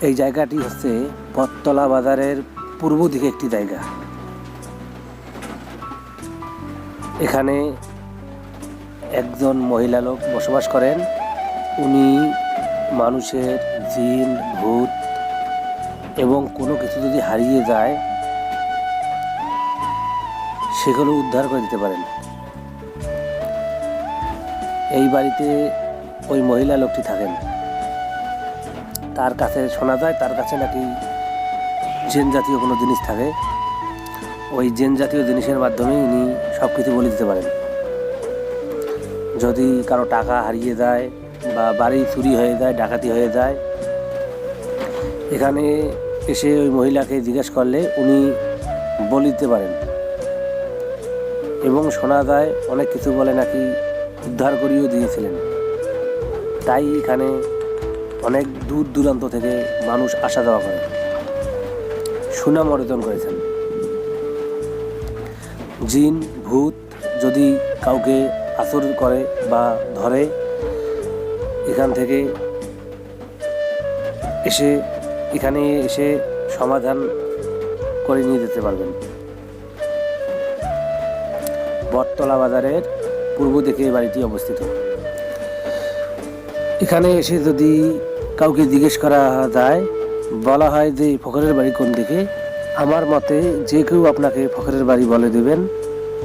এই জায়গাটি হচ্ছে বটতলা বাজারের পূর্ব দিকে একটি জায়গা। এখানে একজন মহিলা লোক বসবাস করেন। উনি মানুষের জিন, ভূত এবং কোনো কিছু যদি হারিয়ে যায়, সেগুলো উদ্ধার করে দিতে পারেন। এই বাড়িতে ওই মহিলা লোকটি থাকেন। তার কাছে শোনা যায়, তার কাছে নাকি জেন জাতীয় কোনো জিনিস থাকে। ওই জেন জাতীয় জিনিসের মাধ্যমে ইনি সব কিছু বলে দিতে পারেন। যদি কারও টাকা হারিয়ে যায় বা বাড়ি চুরি হয়ে যায়, ডাকাতি হয়ে যায়, এখানে এসে ওই মহিলাকে জিজ্ঞেস করলে উনি বলে দিতে পারেন। এবং শোনা যায়, অনেক কিছু বলে নাকি উদ্ধার করিয়েও দিয়েছিলেন। তাই এখানে অনেক দূর দূরান্ত থেকে মানুষ আসা যাওয়া করে। সুনাম অর্জন করেছেন। জিন, ভূত যদি কাউকে আসর করে বা ধরে, এখান থেকে এসে, এখানে এসে সমাধান করে নিয়ে যেতে পারবেন। বটতলা বাজারের পূর্ব দিকে বাড়িটি অবস্থিত। এখানে এসে যদি কাউকে জিজ্ঞেস করা যায়, বলা হয় যে ফখরের বাড়ি কোন দিকে? আমার মতে যে কেউ আপনাকে ফখরের বাড়ি বলে দেবেন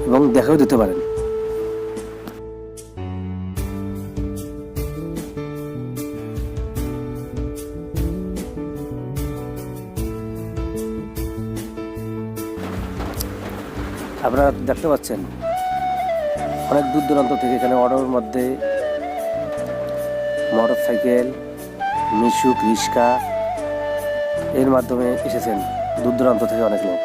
এবং দেখাও দিতে পারেন। আপনারা দেখতে পাচ্ছেন, অনেক দূর দূরান্ত থেকে এখানে অটোর মধ্যে মোটর সাইকেল মিশুক রিক্সা এর মাধ্যমে এসেছেন দূর দূরান্ত থেকে অনেক লোক।